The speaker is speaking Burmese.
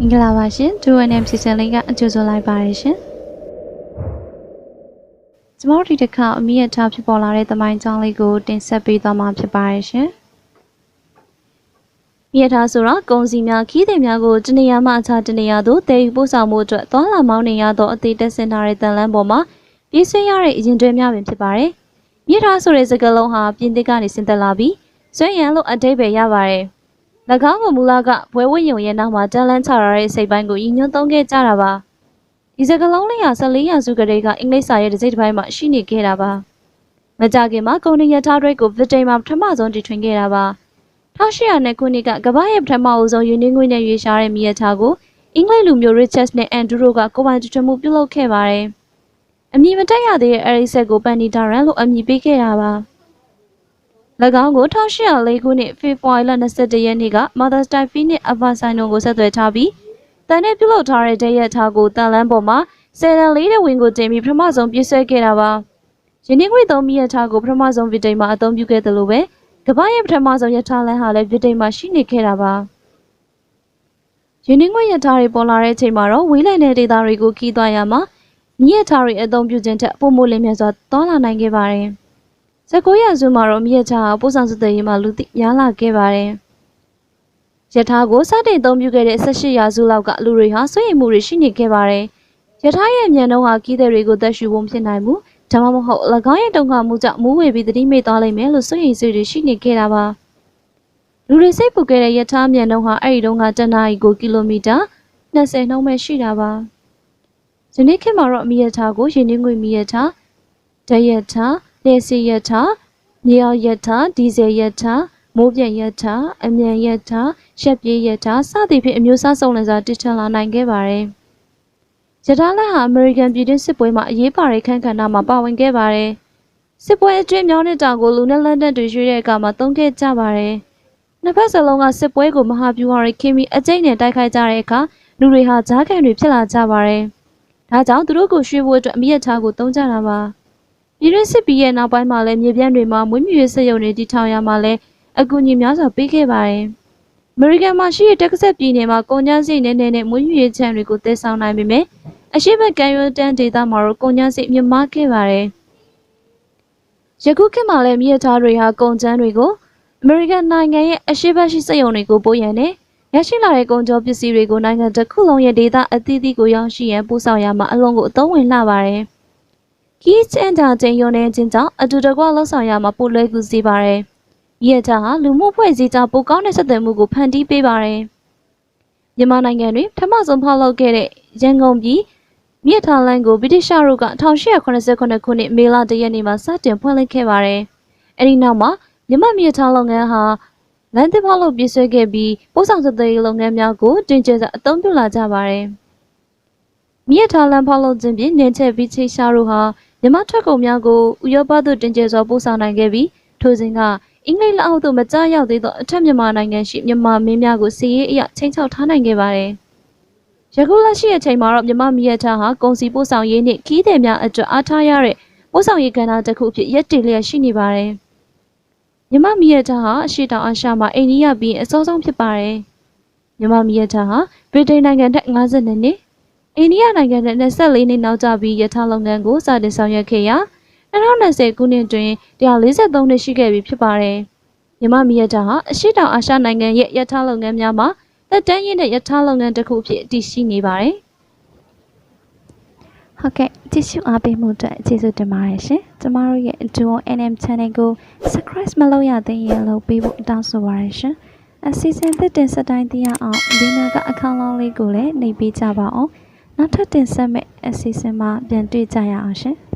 မင်္ဂလာပါရှင်ဒူအန်အမ်စီဇန်လေးကအကျိုးဆိုလိုက်ပါတယ်ရှင်ကျမတို့ဒီတစ်ခါအမိရထားဖြစ်ပေါ်လာတဲ့သမိုင်းကြောင်းလေးကိုတင်ဆက်ပေးသွားမှာဖြစ်ပါတယ်ရှင်မိရထားဆိုတော့ကုံစီများခီးသည်များကိုတနေရာမှအခြားတနေရာသို့တည်ယူပို့ဆောင်မှုအတွက်သွာလာမောင်းနေရသောအသေးတက်ဆင်ထားတဲ့တန်လန်းပေါ်မှာပြေးဆွဲရတဲ့အရင်တွဲများပင်ဖြစ်ပါတယ်မိရထားဆိုတဲ့စကားလုံးဟာပြင်သစ်ကနေဆင်းသက်လာပြီးဆွဲရန်လို့အတိတ်ပဲရပါတယ်၎ င်းကမူလကဘွဲဝင်းယုံရဲ့နောက်မှာတန်လန်းချရတဲ့စိတ်ပိုင်းကိုရည်ညွှန်းသုံးခဲ့ကြတာပါဒီစကားလုံးလေးဟာ14ရာစုကလေးကအင်္ဂလိပ်စာရဲ့တစ်စိတ်တစ်ပိုင်းမှာရှိနေခဲ့တာပါမကြခင်မှာကုန်တင်ရထားတွေကိုဗြိတိန်မှာပထမဆုံးတည်ထွင်ခဲ့တာပါ1800ခုနှစ်ကကမ္ဘာရဲ့ပထမအဦးဆုံးယူနင်းငွေနဲ့ရွေးရှားတဲ့မြေရထားကိုအင်္ဂလိပ်လူမျိုး Richards နဲ့ Andrew တို့ကကိုပိုင်တည်ထွင်မှုပြုလုပ်ခဲ့ပါတယ်အမည်မတက်ရသေးတဲ့အဲဒီဆက်ကိုပန်နီတာရန်လို့အမည်ပေးခဲ့တာပါ၎ င်းကို1804ခုနှစ်ဖေဖော်ဝါရီလ21ရက်နေ့က Mother Style Phoenix Avasino ကိုဆက်သွယ်ထားပြီးတန်နဲ့ပြုလုပ်ထားတဲ့ဒရက်ထားကိုတန်လန်းပေါ်မှာဆယ်တန်လေးတဲ့ဝင်ကိုတင်ပြီးပထမဆုံးပြည့်စွဲခဲ့တာပါ။ယင်းနှိခွေသုံးမိရထားကိုပထမဆုံးဗြိတိန်မှာအသုံးပြုခဲ့တယ်လို့ပဲကမ္ဘာရဲ့ပထမဆုံးရထားလမ်းဟာလည်းဗြိတိန်မှာရှိနေခဲ့တာပါ။ယင်းနှိခွေရထားတွေပေါ်လာတဲ့အချိန်မှာတော့ဝေးလံတဲ့ဒေသတွေကိုခီးသွားရမှာမြရထားတွေအသုံးပြုခြင်းထက်ပုံမိုလင်းမြတ်စွာသွားလာနိုင်ခဲ့ပါတယ်။။ 19ရာစုမှာတော့မြရချာပို့ဆောင်စစ်သည်မှာလူသိများလာခဲ့ပါတယ်။ယထာကိုစတင်သုံးပြုခဲ့တဲ့18ရာစုလောက်ကလူတွေဟာစွန့်ရင်မှုတွေရှိနေခဲ့ပါတယ်။ယထာရဲ့အမြန်နှုန်းဟာကီးသည်တွေကိုသက်ရှူဖို့ဖြစ်နိုင်မှုဒါမှမဟုတ်၎င်းရဲ့တုံ့ခါမှုကြောင့်မူးဝေပြီးသတိမေ့သွားလိမ့်မယ်လို့စွန့်ရင်ဆွေတွေရှိနေခဲ့တာပါ။လူတွေစိတ်ပူခဲ့တဲ့ယထာမြန်နှုန်းဟာအဲ့ဒီတုန်းကတနအီကိုကီလိုမီတာ20နှုန်းပဲရှိတာပါ။ယနေ့ခေတ်မှာတော့မီယထာကိုရင်းနှီးငွေမီယထာဒယထာ လျှက်စီရထားမြေအောင်ရထားဒီဇယ်ရထားမိုးပြန်ရထားအမြန်ရထားရှက်ပြေးရထားစသည်ဖြင့်အမျိုးအစားစုံလင်စွာတည်ထွင်လာနိုင်ခဲ့ပါတယ်။ရထားလက်ဟာအမေရိကန်ပြည်တွင်းစစ်ပွဲမှာအရေးပါတဲ့ခန်းကဏ္ဍမှာပါဝင်ခဲ့ပါတယ်။စစ်ပွဲအတွင်းမြောင်းနဲ့တောင်ကိုလူနဲ့လက်နက်တွေရွှေ့တဲ့အခါမှာသုံးခဲ့ကြပါတယ်။နှစ်ဖက်စလုံးကစစ်ပွဲကိုမဟာဗျူဟာတွေခင်းပြီးအကျိတ်နဲ့တိုက်ခိုက်ကြတဲ့အခါလူတွေဟာဂျားကန်တွေဖြစ်လာကြပါတယ်။ဒါကြောင့်သူတို့ကိုရွှေ့ဖို့အတွက်အမိရထားကိုတုံးကြတာပါ။ ပြည်တွင်းစစ်ပြီးရဲ့နောက်ပိုင်းမှာလည်းမြေပြန့်တွေမှာမွေးမြူရေးစက်ရုံတွေတည်ထောင်ရမှာလည်းအကူအညီများစွာပေးခဲ့ပါတယ်။အမေရိကန်မှာရှိတဲ့တက္ကဆက်ပြည်နယ်မှာကုန်ကျစရိတ်နဲ့နဲ့မွေးမြူရေးခြံတွေကိုတည်ဆောက်နိုင်ပေမဲ့အရှိတ်ကံရိုးတန်းဒေသမှာတော့ကုန်ကျစရိတ်မြင့်မားခဲ့ပါတယ်။ယခုခေတ်မှာလည်းမြေသားတွေဟာကုန်ကျန်းတွေကိုအမေရိကန်နိုင်ငံရဲ့အရှိတ်ရှိစက်ရုံတွေကိုပို့ရန်နဲ့ရရှိလာတဲ့ကုန်ကြောပစ္စည်းတွေကိုနိုင်ငံတစ်ခုလုံးရဲ့ဒေသအသီးသီးကိုရောက်ရှိရန်ပို့ဆောင်ရမှာအလုံးကိုအသုံးဝင်လာပါတယ်။ Kids Entertain ရုံနဲ့ချင်းကြောင့်အတူတကွလှုပ်ဆောင်ရမှာပိုလွယ်ကူစေပါတယ်။ရတာဟာလူမှုဖွဲ့စည်းကြပိုကောင်းတဲ့ဆက်သွယ်မှုကိုဖန်တီးပေးပါတယ်။မြန်မာနိုင်ငံတွင်ပထမဆုံးဖောက်လုပ်ခဲ့တဲ့ရန်ကုန်ပြည်မြစ်ထားလန်ကိုဗြိတိရှတို့က1889ခုနှစ်မေလတရက်နေ့မှာစတင်ဖွင့်လှစ်ခဲ့ပါတယ်။အဲဒီနောက်မှာမြန်မာမြစ်ထားလုပ်ငန်းဟာလန်သစ်ဖောက်လုပ်ပြည့်စွဲခဲ့ပြီးပို့ဆောင်ဆက်သွယ်ရေးလုပ်ငန်းများကိုတင်ကျစွာအသုံးပြုလာကြပါတယ်။မြစ်ထားလန်ဖောက်လုပ်ခြင်းဖြင့်နေချက်ပြီးချိရှာတို့ဟာ မြမထွက်ကုန်များကိုဥရောပသို့တင်ကျစွာပို့ဆောင်နိုင်ခဲ့ပြီးထိုစဉ်ကအင်္ဂလိပ်လက်အောက်သို့မကျရောက်သေးသောအထက်မြန်မာနိုင်ငံရှိမြန်မာမင်းများကိုစီးရေးအရချိန်ချောက်ထားနိုင်ခဲ့ပါတယ်။ယခုလက်ရှိအချိန်မှာတော့မြမမီယထားဟာကုန်စည်ပို့ဆောင်ရေးနှင့်ခီးသည်များအတွက်အားထားရတဲ့ပို့ဆောင်ရေးကဏ္ဍတစ်ခုအဖြစ်ရပ်တည်လျက်ရှိနေပါတယ်။မြမမီယထားဟာအရှိတောင်အာရှမှာအိန္ဒိယပြီးအစောဆုံးဖြစ်ပါတယ်။မြမမီယထားဟာဗြိတိန်နိုင်ငံထက်52နှစ် အိန္ဒိယနိုင်ငံနဲ့24နှစ်နောက်ကျပြီးရထားလုပ်ငန်းကိုစတင်ဆောင်ရွက်ခဲ့ရာ2020ခုနှစ်တွင်143နှစ်ရှိခဲ့ပြီဖြစ်ပါတယ်။မြမမီယတာဟာအရှိတောင်အာရှနိုင်ငံရဲ့ရထားလုပ်ငန်းများမှာသက်တမ်းရင့်တဲ့ရထားလုပ်ငန်းတစ်ခုဖြစ်တည်ရှိနေပါတယ်။ဟုတ်ကဲ့ကြည့်ရှုအားပေးမှုအတွက်ကျေးဇူးတင်ပါတယ်ရှင်။ကျမတို့ရဲ့ Duo NM Channel ကို Subscribe မလုပ်ရသေးရင်လုပ်ပေးဖို့တောင်းဆိုပါရရှင်။အစီအစဉ်သစ်တင်ဆက်တိုင်းသိရအောင်ဒီနာကအကောင့်လောင်းလေးကိုလည်းနှိပ်ပေးကြပါအောင်။ နောက်ထပ်တင်ဆက်မယ့်အစီအစဉ်မှာပြန်တွေ့ကြရအောင်ရှင်။